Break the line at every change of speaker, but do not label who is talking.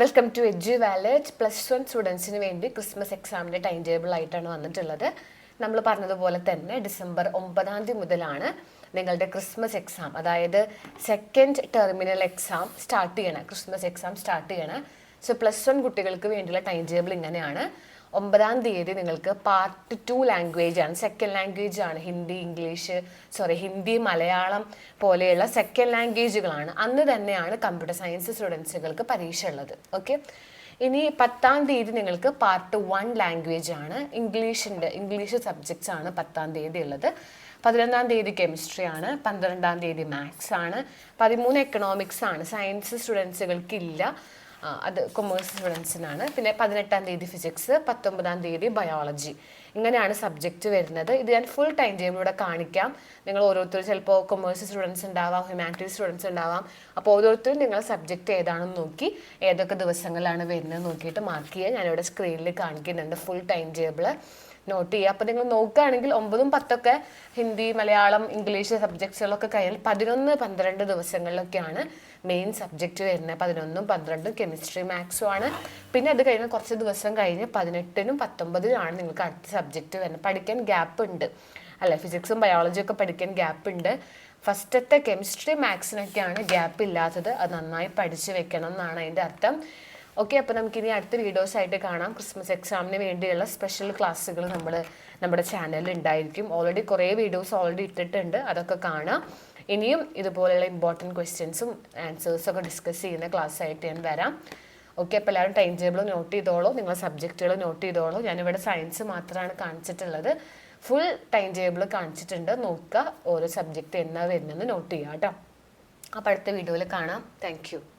Welcome to Edu Wallet plus one സ്റ്റുഡൻസിന് വേണ്ടി Christmas എക്സാമിന്റെ ടൈം ടേബിൾ ആയിട്ടാണ് വന്നിട്ടുള്ളത്. നമ്മൾ പറഞ്ഞതുപോലെ തന്നെ ഡിസംബർ ഒമ്പതാം തീയതി മുതലാണ് നിങ്ങളുടെ ക്രിസ്മസ് എക്സാം അതായത് സെക്കൻഡ് ടെർമിനൽ എക്സാം സ്റ്റാർട്ട് ചെയ്യണം. ക്രിസ്മസ് എക്സാം സ്റ്റാർട്ട് ചെയ്യണം. സോ പ്ലസ് വൺ കുട്ടികൾക്ക് വേണ്ടിയുള്ള ടൈം ടേബിൾ ഇങ്ങനെയാണ്. ഒമ്പതാം തീയതി നിങ്ങൾക്ക് പാർട്ട് ടു ലാംഗ്വേജ് ആണ്. സെക്കൻഡ് ലാംഗ്വേജ് ആണ്. ഹിന്ദി ഇംഗ്ലീഷ് സോറി ഹിന്ദി മലയാളം പോലെയുള്ള സെക്കൻഡ് ലാംഗ്വേജുകളാണ് അന്ന് തന്നെയാണ് കമ്പ്യൂട്ടർ സയൻസ് സ്റ്റുഡൻസുകൾക്ക് പരീക്ഷ ഉള്ളത്. ഓക്കെ ഇനി പത്താം തീയതി നിങ്ങൾക്ക് പാർട്ട് വൺ ലാംഗ്വേജ് ആണ്. ഇംഗ്ലീഷിന്റെ ഇംഗ്ലീഷ് സബ്ജക്ട്സ് ആണ് പത്താം തീയതി ഉള്ളത്. പതിനൊന്നാം തീയതി കെമിസ്ട്രി ആണ്. പന്ത്രണ്ടാം തീയതി മാത്സ് ആണ്. പതിമൂന്ന് എക്കണോമിക്സ് ആണ്. സയൻസ് സ്റ്റുഡൻസുകൾക്ക് ഇല്ല. ആ, അത് കൊമേഴ്സ് സ്റ്റുഡൻസിനാണ് പിന്നെ പതിനെട്ടാം തീയതി ഫിസിക്സ് പത്തൊമ്പതാം തീയതി ബയോളജി ഇങ്ങനെയാണ് സബ്ജക്റ്റ് വരുന്നത്. ഇത് ഞാൻ ഫുൾ ടൈം ടേബിൾ ഇവിടെ കാണിക്കാം. നിങ്ങൾ ഓരോരുത്തർ ചിലപ്പോൾ കൊമേഴ്സ് സ്റ്റുഡൻസ് ഉണ്ടാവാം ഹ്യൂമാനിറ്റീസ് സ്റ്റുഡൻസ് ഉണ്ടാവാം. അപ്പോൾ ഓരോരുത്തരും നിങ്ങൾ സബ്ജക്റ്റ് ഏതാണെന്ന് നോക്കി ഏതൊക്കെ ദിവസങ്ങളിലാണ് വരുന്നത് നോക്കിയിട്ട് മാർക്ക് ചെയ്യുക. ഞാനിവിടെ സ്ക്രീനിൽ കാണിക്കുന്നുണ്ട് ഫുൾ ടൈം ടേബിൾ നോട്ട് ചെയ്യുക. അപ്പോൾ നിങ്ങൾ നോക്കുകയാണെങ്കിൽ ഒമ്പതും പത്തൊക്കെ ഹിന്ദി മലയാളം ഇംഗ്ലീഷ് സബ്ജക്ട്സുകളൊക്കെ കഴിഞ്ഞാൽ പതിനൊന്ന് പന്ത്രണ്ട് ദിവസങ്ങളിലൊക്കെയാണ് മെയിൻ സബ്ജക്റ്റ് വരുന്നത്. പതിനൊന്നും പന്ത്രണ്ടും കെമിസ്ട്രി മാത്സും ആണ്. പിന്നെ അത് കഴിഞ്ഞ് കുറച്ച് ദിവസം കഴിഞ്ഞ് പതിനെട്ടിനും പത്തൊമ്പതിനുമാണ് നിങ്ങൾക്ക് അടുത്ത സബ്ജക്റ്റ് വരുന്നത്. പഠിക്കാൻ ഗ്യാപ്പ് ഉണ്ട്. അല്ല? ഫിസിക്സും ബയോളജിയും ഒക്കെ പഠിക്കാൻ ഗ്യാപ്പ് ഉണ്ട്. ഫസ്റ്റത്തെ കെമിസ്ട്രി മാത്സിനൊക്കെയാണ് ഗ്യാപ്പ് ഇല്ലാത്തത്. അത് നന്നായി പഠിച്ചു വെക്കണം എന്നാണ് അതിന്റെ അർത്ഥം. ഓക്കെ അപ്പോൾ നമുക്കിനി അടുത്ത വീഡിയോസ് ആയിട്ട് കാണാം. ക്രിസ്മസ് എക്സാമിന് വേണ്ടിയുള്ള സ്പെഷ്യൽ ക്ലാസ്സുകൾ നമ്മൾ നമ്മുടെ ചാനലിൽ ഉണ്ടായിരിക്കും. ഓൾറെഡി കുറേ വീഡിയോസ് ഓൾറെഡി ഇട്ടിട്ടുണ്ട്. അതൊക്കെ കാണാം. ഇനിയും ഇതുപോലെയുള്ള ഇമ്പോർട്ടന്റ് ക്വസ്റ്റ്യൻസും ആൻസേഴ്സും ഒക്കെ ഡിസ്കസ് ചെയ്യുന്ന ക്ലാസ് ആയിട്ട് ഞാൻ വരാം. ഓക്കെ അപ്പോൾ എല്ലാവരും ടൈം ടേബിൾ നോട്ട് ചെയ്തോളൂ. നിങ്ങളെ സബ്ജക്റ്റുകൾ നോട്ട് ചെയ്തോളൂ. ഞാനിവിടെ സയൻസ് മാത്രമാണ് കാണിച്ചിട്ടുള്ളത്. ഫുൾ ടൈം ടേബിൾ കാണിച്ചിട്ടുണ്ട്. നോക്കുക ഓരോ സബ്ജക്റ്റ് എന്നാ വരുന്നതെന്ന് നോട്ട് ചെയ്യുക കേട്ടോ. അപ്പോൾ അടുത്ത വീഡിയോയിൽ കാണാം. താങ്ക്